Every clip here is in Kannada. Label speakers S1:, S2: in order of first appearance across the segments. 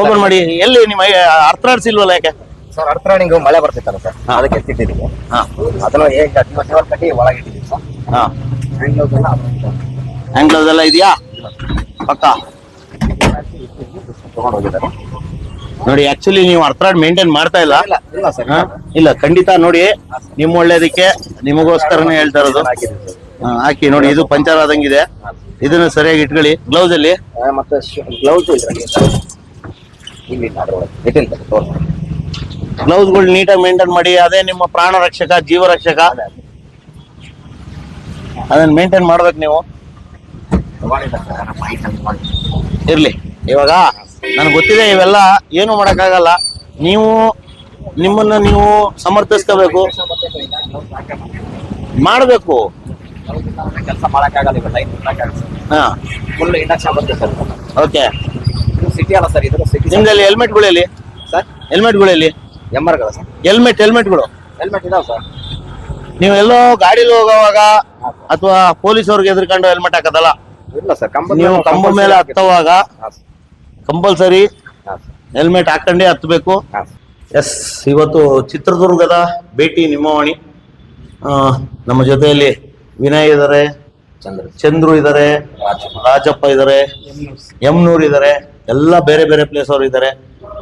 S1: ಓಪನ್ ಮಾಡಿ ಎಲ್ಲಿ ನಿಮ್ಮ ಇಲ್ವಲ್ಲ ಯಾಕೆ?
S2: ಸರ್ ಅರ್ಥ ರನ್ನಿಂಗ್ ಮಳೆ ಬರ್ತಿತ್ತಲ್ಲ ಸರ್ ಅದಕ್ಕೆ ಎತ್ತಿಟ್ಟಿದ್ದೀವಿ.
S1: ಹಾ.
S2: ಅದನ್ನು ಹೇಗೆ ಕಟ್ಟಿ ಒಳಗೆ ಇಟ್ಟಿದ್ದೀವಿ ಸರ್
S1: ಹಾ.
S2: ಹ್ಯಾಂಡ್ ಗ್ಲೌಸ್ ಎಲ್ಲ
S1: ಇದೆಯಾ? ಪಕ್ಕ?
S2: ಹೋಗಿದ್ದಾರೆ
S1: ನೋಡಿ ಆಕ್ಚುಲಿ ನೀವು ಅರ್ಥರಾಡ್ ಮೇಂಟೈನ್ ಮಾಡ್ತಾ ಇಲ್ಲ.
S2: ಇಲ್ಲ
S1: ಖಂಡಿತ ನೋಡಿ ನಿಮ್ಮ ಒಳ್ಳೇದಕ್ಕೆ ನಿಮಗೋಸ್ಕರನೇ ಹೇಳ್ತಾ ಇರೋದು. ಹಾಕಿ ನೋಡಿ ಇದು ಪಂಚರ್ ಆದಂಗಿದೆ. ಇದನ್ನ ಸರಿಯಾಗಿ ಇಟ್ಕೊಳ್ಳಿ. ಗ್ಲೌಸ್ ಅಲ್ಲಿ?
S2: ಮತ್ತೆ ಗ್ಲೌಸ್ ಇಲ್ಲಿ ಅದ್ರೊಳಗೆ ಗಳು
S1: ಗ್ಲೌಸ್ಗಳು ನೀಟಾಗಿ ಮೇಂಟೈನ್ ಮಾಡಿ ಅದೇ ನಿಮ್ಮ ಪ್ರಾಣ ರಕ್ಷಕ ಜೀವ ರಕ್ಷಕ. ಅದನ್ನ ಮೇಂಟೈನ್ ಮಾಡ್ಬೇಕು ನೀವು. ಇರ್ಲಿ. ಇವಾಗ ನನಗೆ ಗೊತ್ತಿದೆ ಇವೆಲ್ಲ ಏನು ಮಾಡೋಕ್ಕಾಗಲ್ಲ. ನೀವು ನಿಮ್ಮನ್ನ ನೀವು ಸಮರ್ಥಿಸ್ಕೋಬೇಕು. ಮಾಡಬೇಕು.
S2: ಕೆಲಸ ಮಾಡಕ್ಕಾಗಲ್ಲ
S1: ಓಕೆ
S2: ಸಿಟಿ ಅಲ್ಲ ಸರ್ ಇದು ಸಿಟಿ
S1: ನಿಮ್ದಲ್ಲಿ ಹೆಲ್ಮೆಟ್ಗಳಲ್ಲಿ
S2: ಸರ್
S1: ಹೆಲ್ಮೆಟ್ಗಳಲ್ಲಿ
S2: ಎಂ ಎಂಬರ್ಗಳ ಸರ್
S1: ಹೆಲ್ಮೆಟ್ ಹೆಲ್ಮೆಟ್ಗಳು
S2: ಹೆಲ್ಮೆಟ್ ಇದಾವ ಸರ್
S1: ನೀವು ಎಲ್ಲೋ ಗಾಡಿಲಿ ಹೋಗೋವಾಗ ಅಥವಾ ಪೊಲೀಸ್ ಅವ್ರಿಗೆ ಎದ್ರಕೊಂಡು ಹೆಲ್ಮೆಟ್ ಹಾಕೋದಲ್ಲ?
S2: ಇಲ್ಲ ಸರ್ ಕಂಬ
S1: ನೀವು ಕಂಬ ಮೇಲೆ ಹತ್ತುವಾಗ ಕಂಪಲ್ಸರಿ ಹೆಲ್ಮೆಟ್ ಹಾಕೊಂಡೇ ಹತ್ತಬೇಕು ಎಸ್ ಇವತ್ತು ಚಿತ್ರದುರ್ಗದ ಭೇಟಿ ನಿಮ್ಮವಾಣಿ. ನಮ್ಮ ಜೊತೆಯಲ್ಲಿ ವಿನಯ್ ಇದ್ದಾರೆ
S2: ಚಂದ್ರ.
S1: ಚಂದ್ರು ಇದ್ದಾರೆ ರಾಜಪ್ಪ. ಇದ್ದಾರೆ ಯಮ್ನೂರ್ ಇದ್ದಾರೆ ಎಲ್ಲ ಬೇರೆ ಬೇರೆ ಪ್ಲೇಸ್ ಅವರು ಇದ್ದಾರೆ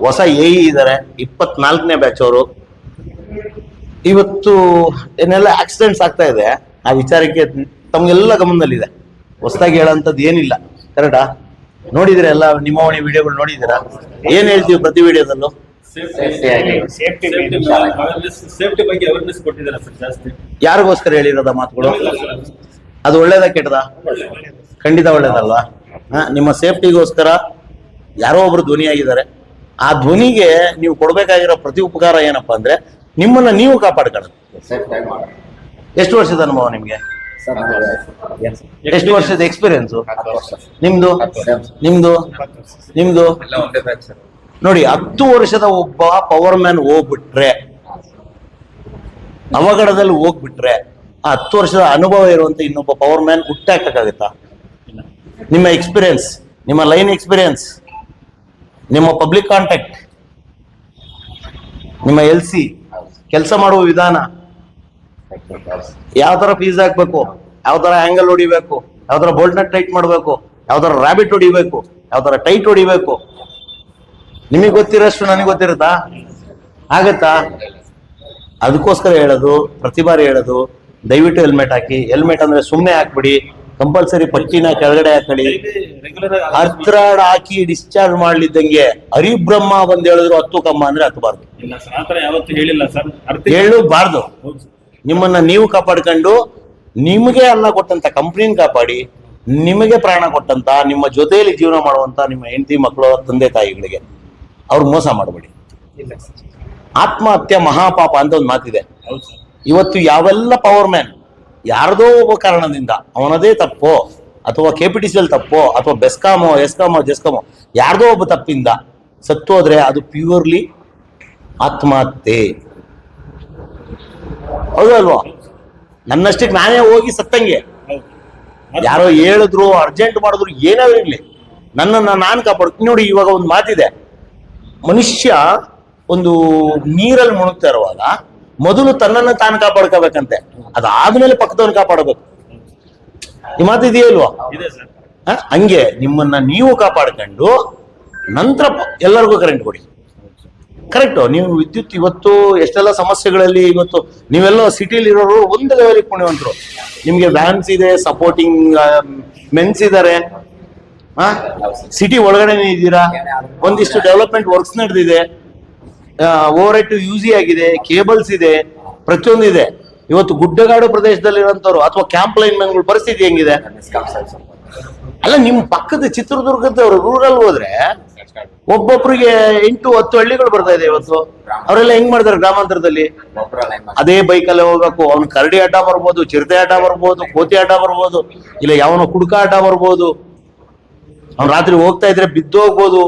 S1: ಹೊಸ ಎ ಇದ್ದಾರೆ ಇಪ್ಪತ್ನಾಲ್ಕನೇ ಬ್ಯಾಚ್ ಅವರು. ಇವತ್ತು ಏನೆಲ್ಲ ಆಕ್ಸಿಡೆಂಟ್ಸ್ ಆಗ್ತಾ ಇದೆ ಆ ವಿಚಾರಕ್ಕೆ ತಮ್ಗೆಲ್ಲ ಗಮನದಲ್ಲಿದೆ. ಹೊಸದಾಗಿ ಹೇಳೋಂಥದ್ದು ಏನಿಲ್ಲ. ಕರೆಕ್ಟಾ ನೋಡಿದಿರ ಎಲ್ಲ ನಿಮ್ಮವಣಿ ವಿಡಿಯೋಗಳು ನೋಡಿದಿರ ಏನ್ ಹೇಳ್ತೀವಿ ಪ್ರತಿ ವಿಡಿಯೋದಲ್ಲೂ
S3: ಸೇಫ್ಟಿ ಸೇಫ್ಟಿ ಬಗ್ಗೆ ಅವೇರ್ನೆಸ್ ಕೊಟ್ಟಿದ್ದಾರೆ ಸರ್ ಜಾಸ್ತಿ.
S1: ಯಾರಿಗೋಸ್ಕರ ಹೇಳಿರೋದ ಮಾತುಗಳು? ಅದು. ಒಳ್ಳೇದ ಕೆಟ್ಟದ? ಖಂಡಿತ ಒಳ್ಳೇದಲ್ವಾ? ಹಾ, ನಿಮ್ಮ ಸೇಫ್ಟಿಗೋಸ್ಕರ ಯಾರೋ ಒಬ್ರು ಧ್ವನಿಯಾಗಿದ್ದಾರೆ. ಆ ಧ್ವನಿಗೆ ನೀವು ಕೊಡ್ಬೇಕಾಗಿರೋ ಪ್ರತಿ ಉಪಕಾರ ಏನಪ್ಪಾ ಅಂದ್ರೆ ನಿಮ್ಮನ್ನ ನೀವು
S2: ಮಾಡಿ
S1: ಎಷ್ಟು ವರ್ಷದ ಅನುಭವ ನಿಮ್ಗೆ? ಎಷ್ಟು ವರ್ಷದ ಎಕ್ಸ್ಪೀರಿಯನ್ಸ್ ನಿಮ್ದು? ನಿಮ್ದು? ನಿಮ್ದು? ನೋಡಿ, ಹತ್ತು ವರ್ಷದ ಒಬ್ಬ ಪವರ್ ಮ್ಯಾನ್ ಹೋಗ್ಬಿಟ್ರೆ ಅವಘಡದಲ್ಲಿ ಹೋಗ್ಬಿಟ್ರೆ, ಆ ಹತ್ತು ವರ್ಷದ ಅನುಭವ ಇರುವಂತ ಇನ್ನೊಬ್ಬ ಪವರ್ ಮ್ಯಾನ್ ಹುಟ್ಟಾಕಾಗುತ್ತಾ ನಿಮ್ಮ ಎಕ್ಸ್ಪೀರಿಯನ್ಸ್ ನಿಮ್ಮ ಲೈನ್ ಎಕ್ಸ್ಪೀರಿಯನ್ಸ್ ನಿಮ್ಮ ಪಬ್ಲಿಕ್ ಕಾಂಟ್ಯಾಕ್ಟ್ ನಿಮ್ಮ ಎಲ್ ಸಿ ಕೆಲಸ ಮಾಡುವ ವಿಧಾನ, ಯಾವ ತರ ಫೀಸ್ ಹಾಕ್ಬೇಕು, ಯಾವ ತರ ಆಂಗಲ್ ಹೊಡಿಬೇಕು, ಯಾವ ತರ ಬೋಲ್ಟ್ ನಟ್ ಟೈಟ್ ಮಾಡಬೇಕು, ಯಾವ ತರ ರ್ಯಾಬಿಟ್ ಹೊಡಿಬೇಕು, ಯಾವ ತರ ಟೈಟ್ ಹೊಡಿಬೇಕು. ನಿಮಗೆ ಗೊತ್ತಿರೋಷ್ಟು ನನಗೆ ಗೊತ್ತಿರುತ್ತಾ? ಆಗತ್ತಾ? ಅದಕ್ಕೋಸ್ಕರ ಹೇಳೋದು ಪ್ರತಿ ಬಾರಿ ಹೇಳೋದು, ದಯವಿಟ್ಟು ಹೆಲ್ಮೆಟ್ ಹಾಕಿ ಹೆಲ್ಮೆಟ್ ಅಂದ್ರೆ ಸುಮ್ಮನೆ ಹಾಕ್ಬಿಡಿ. ಕಂಪಲ್ಸರಿ ಪಟ್ಟಿನ ಕೆಳಗಡೆ
S3: ಹಾಕಳಿ.
S1: ಅರ್ತ್ರಾಡ್ ಹಾಕಿ ಡಿಸ್ಚಾರ್ಜ್ ಮಾಡ್ಲಿದ್ದಂಗೆ ಹರಿಬ್ರಹ್ಮ ಬಂದ್ ಹೇಳಿದ್ರು ಹತ್ತು ಕಮ್ಮ ಅಂದ್ರೆ ಹತ್ತಬಾರ್ದು ಹೇಳಬಾರ್ದು ನಿಮ್ಮನ್ನ ನೀವು ಕಾಪಾಡ್ಕೊಂಡು ನಿಮಗೆ ಅನ್ನ ಕೊಟ್ಟಂತ ಕಂಪ್ನಿನ ಕಾಪಾಡಿ ನಿಮಗೆ ಪ್ರಾಣ ಕೊಟ್ಟಂತ ನಿಮ್ಮ ಜೊತೆಯಲ್ಲಿ ಜೀವನ ಮಾಡುವಂತ ನಿಮ್ಮ ಹೆಂಡತಿ ಮಕ್ಕಳು ತಂದೆ ತಾಯಿಗಳಿಗೆ ಅವ್ರು ಮೋಸ ಮಾಡಬೇಡಿ. ಆತ್ಮಹತ್ಯೆ ಮಹಾಪಾಪ ಅಂತ ಒಂದು ಮಾತಿದೆ. ಇವತ್ತು ಯಾವೆಲ್ಲ ಪವರ್ ಮ್ಯಾನ್ ಯಾರದೋ ಒಬ್ಬ ಕಾರಣದಿಂದ ಅವನದೇ ತಪ್ಪೋ ಅಥವಾ ಕೆ ಪಿ ಟಿ ಸಿ ತಪ್ಪೋ ಅಥವಾ ಬೆಸ್ಕಾಮೋ ಎಸ್ಕಾಮೋ ಜೆಸ್ಕಾಮೋ ಯಾರದೋ ಒಬ್ಬ ತಪ್ಪಿಂದ ಸತ್ತೋದ್ರೆ ಅದು ಪ್ಯೂರ್ಲಿ ಆತ್ಮಹತ್ಯೆ. ಹೌದು ಅಲ್ವಾ? ನನ್ನಷ್ಟಕ್ಕೆ ನಾನೇ ಹೋಗಿ ಸತ್ತಂಗೆ. ಯಾರೋ ಹೇಳಿದ್ರು ಅರ್ಜೆಂಟ್ ಮಾಡಿದ್ರು ಏನೋ ಇರಲಿ. ನನ್ನನ್ನ ನಾನು ಕಾಪಾಡ್ತೀನಿ ನೋಡಿ ಇವಾಗ ಒಂದು ಮಾತಿದೆ. ಮನುಷ್ಯ ಒಂದು ನೀರಲ್ಲಿ ಮುಳುಗ್ತಾ ಇರುವಾಗ ಮೊದಲು ತನ್ನನ್ನು ತಾನು ಕಾಪಾಡ್ಕೋಬೇಕಂತೆ. ಅದಾದ್ಮೇಲೆ ಪಕ್ಕದವನ್ನ ಕಾಪಾಡಬೇಕು. ಈ ಮಾತು ಇದೆಯಾ ಇಲ್ವಾ?
S3: ಇದೆ ಸರ್.
S1: ಹ? ಹಂಗೆ ನಿಮ್ಮನ್ನ ನೀವು ಕಾಪಾಡ್ಕೊಂಡು ನಂತರ ಎಲ್ಲರಿಗೂ ಕರೆಂಟ್ ಕೊಡಿ. ಕರೆಕ್ಟ್ ನೀವು ವಿದ್ಯುತ್ ಇವತ್ತು ಎಷ್ಟೆಲ್ಲ ಸಮಸ್ಯೆಗಳಲ್ಲಿ ಇವತ್ತು ನೀವೆಲ್ಲ ಸಿಟಿಲಿ ಇರೋರು ಒಂದು ಲೆವೆಲ್ ಪುಣ್ಯವಂತರು. ನಿಮ್ಗೆ ವ್ಯಾನ್ಸ್ ಇದೆ ಸಪೋರ್ಟಿಂಗ್ ಮೆನ್ಸ್ ಇದ್ದಾರೆ ಸಿಟಿ ಒಳಗಡೆ ಇದ್ದೀರಾ ಒಂದಿಷ್ಟು ಡೆವಲಪ್ಮೆಂಟ್ ವರ್ಕ್ಸ್ ನಡೆದಿದೆ. ಓವರ್ ಟು ಯೂಸಿ ಆಗಿದೆ, ಕೇಬಲ್ಸ್ ಇದೆ, ಪ್ರತಿಯೊಂದು ಇದೆ. ಇವತ್ತು ಗುಡ್ಡಗಾಡು ಪ್ರದೇಶದಲ್ಲಿರುವಂತವ್ರು ಅಥವಾ ಕ್ಯಾಂಪ್ ಲೈನ್ ಮ್ಯಾನ್ಗಳ ಪರಿಸ್ಥಿತಿ ಹೆಂಗಿದೆ? ಅಲ್ಲ, ನಿಮ್ ಪಕ್ಕದ ಚಿತ್ರದುರ್ಗದವ್ರು ರೂರಲ್ ಹೋದ್ರೆ ಒಬ್ಬೊಬ್ರಿಗೆ ಎಂಟು ಹತ್ತು ಹಳ್ಳಿಗಳು ಬರ್ತಾ ಇದೆ ಇವತ್ತು. ಅವರೆಲ್ಲ ಹೆಂಗ್ ಮಾಡ್ತಾರೆ ಗ್ರಾಮಾಂತರದಲ್ಲಿ? ಅದೇ ಬೈಕಲ್ಲೇ ಹೋಗ್ಬೇಕು. ಅವ್ನು ಕರಡಿ ಆಟ ಬರ್ಬೋದು, ಚಿರತೆ ಆಟ ಬರ್ಬೋದು, ಕೋತಿ ಆಟ ಬರ್ಬೋದು, ಇಲ್ಲ ಯಾವನೋ ಕುಡ್ಕ ಆಟ ಬರ್ಬೋದು. ಅವ್ನು ರಾತ್ರಿ ಹೋಗ್ತಾ ಇದ್ರೆ ಬಿದ್ದು ಹೋಗ್ಬೋದು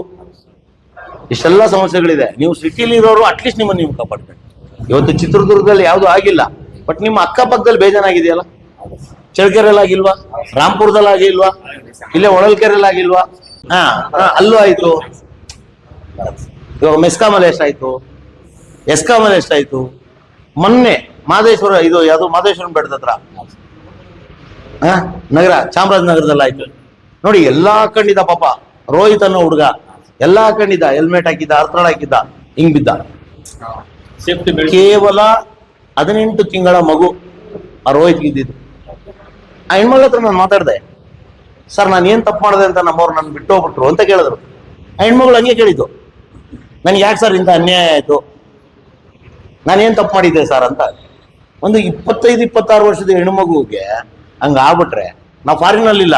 S1: ಇಷ್ಟೆಲ್ಲ ಸಮಸ್ಯೆಗಳಿದೆ. ನೀವು ಸಿಟಿಲಿ ಇರೋರು ಅಟ್ಲೀಸ್ಟ್ ನಿಮ್ಮನ್ನು ನೀವು ಕಾಪಾಡ್ಕೊಂಡು ಇವತ್ತು ಚಿತ್ರದುರ್ಗದಲ್ಲಿ ಯಾವುದು ಆಗಿಲ್ಲ. ಬಟ್ ನಿಮ್ಮ ಅಕ್ಕಪಕ್ಕದಲ್ಲಿ ಬೇಜಾನಾಗಿದೆಯಲ್ಲ ಚಳ್ಕೆರೆಯಲ್ಲಿ ಆಗಿಲ್ವಾ ರಾಮ್ಪುರದಲ್ಲಿ ಆಗಿಲ್ವಾ ಇಲ್ಲೇ ಒಳಲ್ಕೆರೆಯಲ್ಲಿ ಆಗಿಲ್ವಾ ಹಾ, ಅಲ್ಲೂ ಆಯ್ತು. ಇವಾಗ ಮೆಸ್ಕಾಮಲ್ಲಿ ಎಷ್ಟಾಯ್ತು? ಎಸ್ಕಾಮಲ್ಲಿ ಎಷ್ಟಾಯ್ತು? ಮೊನ್ನೆ ಮಾದೇಶ್ವರ, ಇದು ಯಾವುದು ಮಾದೇಶ್ವರನ ಬೆಟ್ಟದ ಹತ್ರ? ನಗರ ಚಾಮರಾಜನಗರದಲ್ಲಿ ಆಯ್ತು ನೋಡಿ, ಎಲ್ಲಾ ಕಂಡಿದ್ದ ಪಾಪ. ರೋಹಿತ್ ಅನ್ನೋ ಹುಡುಗ. ಎಲ್ಲಾ ಹಾಕೊಂಡಿದ್ದ ಹೆಲ್ಮೆಟ್ ಹಾಕಿದ್ದ ಅರ್ಥಾಳ ಹಾಕಿದ್ದ ಹಿಂಗ್ ಬಿದ್ದ. ಕೇವಲ ಹದಿನೆಂಟು ತಿಂಗಳ ಮಗು ಆ ರೋಹಿತ್ ಇದ್ದಿದ್ದು ಆ ಹೆಣ್ಮಗಳ ಹತ್ರ ನಾನು ಮಾತಾಡಿದೆ ಸರ್ ನಾನು ಏನ್ ತಪ್ಪು ಮಾಡಿದೆ ಅಂತ ನಮ್ಮವ್ರು ನನ್ನ ಬಿಟ್ಟು ಹೋಗ್ಬಿಟ್ರು ಅಂತ ಕೇಳಿದ್ರು. ಆ ಹೆಣ್ಮಗಳು ಹಂಗೆ ಕೇಳಿದ್ದು ನನ್ಗೆ ಯಾಕೆ ಸರ್ ಇಂಥ ಅನ್ಯಾಯ ಆಯ್ತು? ನಾನೇನ್ ತಪ್ಪು ಮಾಡಿದ್ದೆ ಸರ್ ಅಂತ. ಒಂದು ಇಪ್ಪತ್ತೈದು ಇಪ್ಪತ್ತಾರು ವರ್ಷದ ಹೆಣ್ಮಗುಗೆ ಹಂಗ ಆಗ್ಬಿಟ್ರೆ ನಾವು ಫಾರಿನಲ್ಲಿಲ್ಲ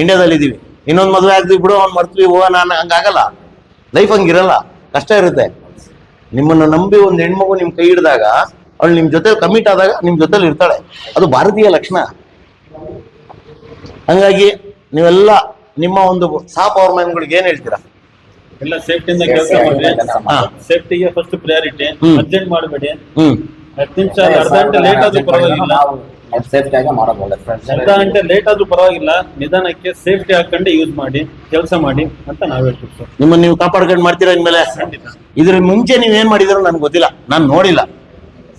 S1: ಇಂಡಿಯಾದಲ್ಲಿ ಇದೀವಿ ಇನ್ನೊಂದು ಮದುವೆ ಆಗ್ತೀವಿ ಬಿಡು ಅವ್ನು ಮರ್ತೀವಿ ಹೋಗೋಣ ನಾನು ಹಂಗಾಗಲ್ಲ ಲೈಫ್ ಹಂಗಿರಲ್ಲ ಕಷ್ಟ ಇರುತ್ತೆ. ನಿಮ್ಮನ್ನು ನಂಬಿ ಒಂದು ಹೆಣ್ಮಗು ನಿಮ್ ಕೈ ಹಿಡಿದಾಗ ಅವಳು ನಿಮ್ ಜೊತೆ ಕಮಿಟ್ ಆದಾಗ ನಿಮ್ ಜೊತೆಲಿ ಇರ್ತಾಳೆ. ಅದು ಭಾರತೀಯ ಲಕ್ಷಣ. ಹಂಗಾಗಿ ನೀವೆಲ್ಲ ನಿಮ್ಮ ಒಂದು ಸಾ ಪವರ್ ಮ್ಯಾನ್ಗಳಿಗೆ ಏನ್ ಹೇಳ್ತೀರಾ?
S3: ಎಲ್ಲ ಸೇಫ್ಟಿಯಿಂದ ಕೆಲಸ ಮಾಡಿ. ಸೇಫ್ಟಿಗೆ ಫಸ್ಟ್ ಪ್ರಿಯಾರಿಟಿ ಅರ್ಜೆಂಟ್ ಮಾಡಬೇಡಿ. ಹತ್ತು ನಿಮಿಷ ಅರ್ಧ ಗಂಟೆ ಲೇಟ್ ಆದ್ರೂ ಪರವಾಗಿಲ್ಲ.
S2: ನಾವು ಸೇಫ್ಟಿ ಆಗಿ ಮಾಡೋದು ಒಳ್ಳೆ ಫ್ರೆಂಡ್ಸ್
S3: ಅರ್ಧ ಗಂಟೆ ಲೇಟ್ ಆದ್ರೂ ಪರವಾಗಿಲ್ಲ ನಿಧಾನಕ್ಕೆ ಸೇಫ್ಟಿ ಹಾಕೊಂಡು ಯೂಸ್ ಮಾಡಿ ಕೆಲಸ ಮಾಡಿ ಅಂತ ನಾವ್ ಹೇಳ್ತೀವಿ ಸರ್
S1: ನಿಮ್ಮನ್ನ ನೀವು ಕಾಪಾಡ್ಕೊಂಡು ಮಾಡ್ತೀರಾ ಇನ್ಮೇಲೆ?
S3: ಖಂಡಿತ.
S1: ಇದ್ರ ಮುಂಚೆ ನೀವ್ ಏನ್ ಮಾಡಿದ್ರು ನನ್ಗೆ ಗೊತ್ತಿಲ್ಲ ನಾನು ನೋಡಿಲ್ಲ.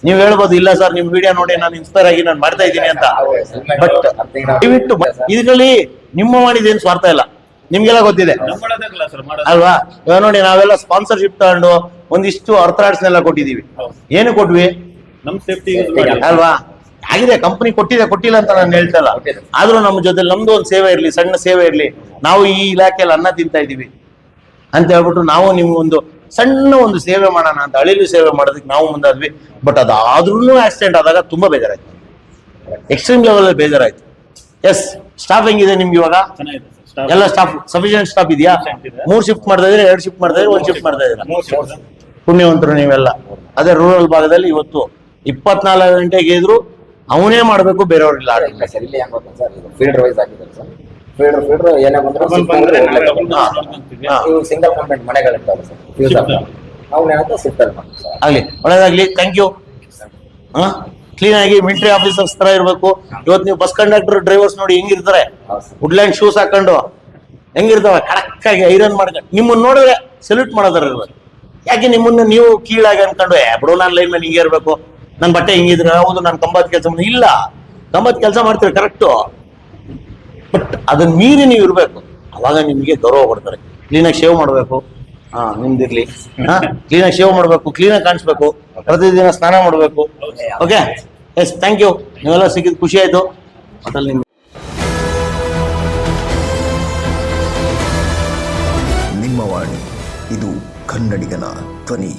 S1: ನೀವು ಹೇಳ್ಬೋದು ಇಲ್ಲ ಸರ್ ನಿಮ್ ವಿಡಿಯೋ ನೋಡಿ ನಾನು ಇನ್ಸ್ಪೈರ್ ಆಗಿ ನಾನು ಮಾಡ್ತಾ ಇದ್ದೀನಿ ಅಂತ. ಬಟ್ ದಯವಿಟ್ಟು ಇದರಲ್ಲಿ ನಿಮ್ಮ ಮಾಡಿದೇನು ಸ್ವಾರ್ಥ ಇಲ್ಲ? ನಿಮ್ಗೆಲ್ಲ ಗೊತ್ತಿದೆ.
S3: ನಮ್ಮಳದಾಗಲ್ಲ ಸರ್ ಮಾಡೋದು.
S1: ಅಲ್ವಾ? ಇವಾಗ ನೋಡಿ ನಾವೆಲ್ಲ ಸ್ಪಾನ್ಸರ್ಶಿಪ್ ತಗೊಂಡು ಒಂದಿಷ್ಟು ಅರ್ಥಾಡ್ಸ್ನೆಲ್ಲ ಕೊಟ್ಟಿದೀವಿ ಏನು ಕೊಟ್ವಿ?
S3: ನಮ್ ಸೇಫ್ಟಿ ಯೂಸ್ ಮಾಡಿ
S1: ಅಲ್ವಾ? ಆಗಿದೆ ಕಂಪನಿ ಕೊಟ್ಟಿದೆ ಕೊಟ್ಟಿಲ್ಲ ಅಂತ ನಾನು ಹೇಳ್ತಲ್ಲ. ಆದ್ರೂ ನಮ್ಮ ಜೊತೆ ನಮ್ದು ಒಂದು ಸೇವೆ ಇರಲಿ ಸಣ್ಣ ಸೇವೆ ಇರಲಿ ನಾವು ಈ ಇಲಾಖೆಯಲ್ಲಿ ಅನ್ನ ತಿಂತಾ ಇದೀವಿ ಅಂತ ಹೇಳ್ಬಿಟ್ಟು ನಾವು ನಿಮ್ಗೆ ಒಂದು ಸಣ್ಣ ಒಂದು ಸೇವೆ ಮಾಡೋಣ ಅಂತ ಅಳಿಲು ಸೇವೆ ಮಾಡೋದಕ್ಕೆ ನಾವು ಮುಂದಾದ್ವಿ. ಬಟ್ ಅದಾದ್ರೂ ಆಕ್ಸಿಡೆಂಟ್ ಆದಾಗ ತುಂಬಾ ಬೇಜಾರಾಯ್ತು. ಎಕ್ಸ್ಟ್ರೀಮ್ ಲೆವೆಲ್ ಬೇಜಾರಾಯ್ತು. ಎಸ್ ಸ್ಟಾಫ್ ಹೆಂಗಿದೆ ನಿಮ್ಗೆ ಇವಾಗ? ಎಲ್ಲ ಸ್ಟಾಫ್ ಸಫಿಷಿಯಂಟ್ ಸ್ಟಾಫ್ ಇದೆಯಾ? ಮೂರ್ ಶಿಫ್ಟ್ ಮಾಡ್ತಾ ಇದ್ರೆ ಎರಡು ಶಿಫ್ಟ್ ಮಾಡ್ತಾ ಇದ್ರೆ ಒಂದ್ ಶಿಫ್ಟ್ ಮಾಡ್ತಾ
S3: ಇದ್ರೆ.
S1: ಪುಣ್ಯವಂತರು ನೀವೆಲ್ಲ. ಅದೇ ರೂರಲ್ ಭಾಗದಲ್ಲಿ ಇವತ್ತು ಇಪ್ಪತ್ನಾಲ್ಕು ಗಂಟೆಗೆ ಇದ್ರು ಅವನೇ ಮಾಡ್ಬೇಕು ಬೇರೆಯವ್ರಿಲ್ಲ
S2: ಇಲ್ಲ. ಸರ್ ಇಲ್ಲಿ ಹೆಂಗ್ ಗೊತ್ತಾ ಸರ್ ಇದು ಫೀಲ್ಡರ್ ವೈಸ್ ಆಗಿದ್ದಾರೆ ಸರ್. ಫೀಲ್ಡರ್ ಫೀಲ್ಡರ್ ಏನೇ ಬಂದ್ರು
S3: Double ಬಂದ್ರೆ ನಾಳೆ double
S1: ಹಾ.
S3: ನೋಡ್ಕೊಂತೀವಿ.
S2: ಸಿಂಗಲ್ ಕಂಪ್ಲೇಂಟ್ ಮನೆಗಳಿರ್ತಾವೆ ಸರ್. ಫ್ಯೂಸ್. ಅವ್ನ ಏನಂತ ಶಿಫ್ಟ್ ಸರ್.
S1: ಆಗ್ಲಿ ಒಳ್ಳೇದಾಗ್ಲಿ ಥ್ಯಾಂಕ್ ಯು ಕ್ಲೀನ್ ಆಗಿ ಮಿಲಿಟರಿ ಆಫೀಸರ್ಸ್ ತರ ಇರ್ಬೇಕು. ಇವತ್ತು ನೀವು ಬಸ್ ಕಂಡಕ್ಟರ್ ಡ್ರೈವರ್ಸ್ ನೋಡಿ ಹೆಂಗಿರ್ತಾರೆ? ವುಡ್ಲ್ಯಾಂಡ್ ಶೂಸ್ ಹಾಕೊಂಡು. ಹೆಂಗಿರ್ತಾವೆ? ಕರೆಕ್ಟ್ ಆಗಿ ಐರನ್ ಮಾಡ್ಕೊಂಡು ನಿಮ್ಮನ್ನ ನೋಡಿದ್ರೆ ಸೆಲ್ಯೂಟ್ ಮಾಡೋದ್ರ ಇರ್ಬೇಕು. ಯಾಕೆ ನಿಮ್ಮನ್ನ ನೀವು ಕೀಳಾಗಿ ಅನ್ಕೊಂಡು ಬಿಡು ನಾನು ಲೈನ್ ಮೇಲೆ ಹಿಂಗೆ ಇರ್ಬೇಕು. ನನ್ನ ಬಟ್ಟೆ ಹಿಂಗಿದ್ರೆ, ಹೌದು, ನಾನು ಕಂಬದ ಕೆಲಸ ಇಲ್ಲ, ಕಂಬದ ಕೆಲಸ ಮಾಡ್ತೀರಿ ಕರೆಕ್ಟು ಬಟ್ ಅದನ್ನ ಮೀರಿ ನೀವು ಇರಬೇಕು. ಅವಾಗ ನಿಮಗೆ ಗೌರವ ಕೊಡ್ತಾರೆ. ಕ್ಲೀನಾಗಿ ಶೇವ್ ಮಾಡಬೇಕು. ಹಾ, ನಿಮ್ದಿರ್ಲಿ. ಕ್ಲೀನಾಗಿ ಶೇವ್ ಮಾಡಬೇಕು ಕ್ಲೀನಾಗಿ ಕಾಣಿಸ್ಬೇಕು. ಪ್ರತಿದಿನ ಸ್ನಾನ ಮಾಡಬೇಕು. ಓಕೆ ಎಸ್ ಥ್ಯಾಂಕ್ ಯು ನೀವೆಲ್ಲ ಸಿಕ್ಕಿದ್ ಖುಷಿ ಆಯ್ತು. ಅದ್ರಲ್ಲಿ ನಿಮ್
S4: ನಿಮ್ಮ ವಾಣಿ. ಇದು ಕನ್ನಡಿಗನ ಧ್ವನಿ.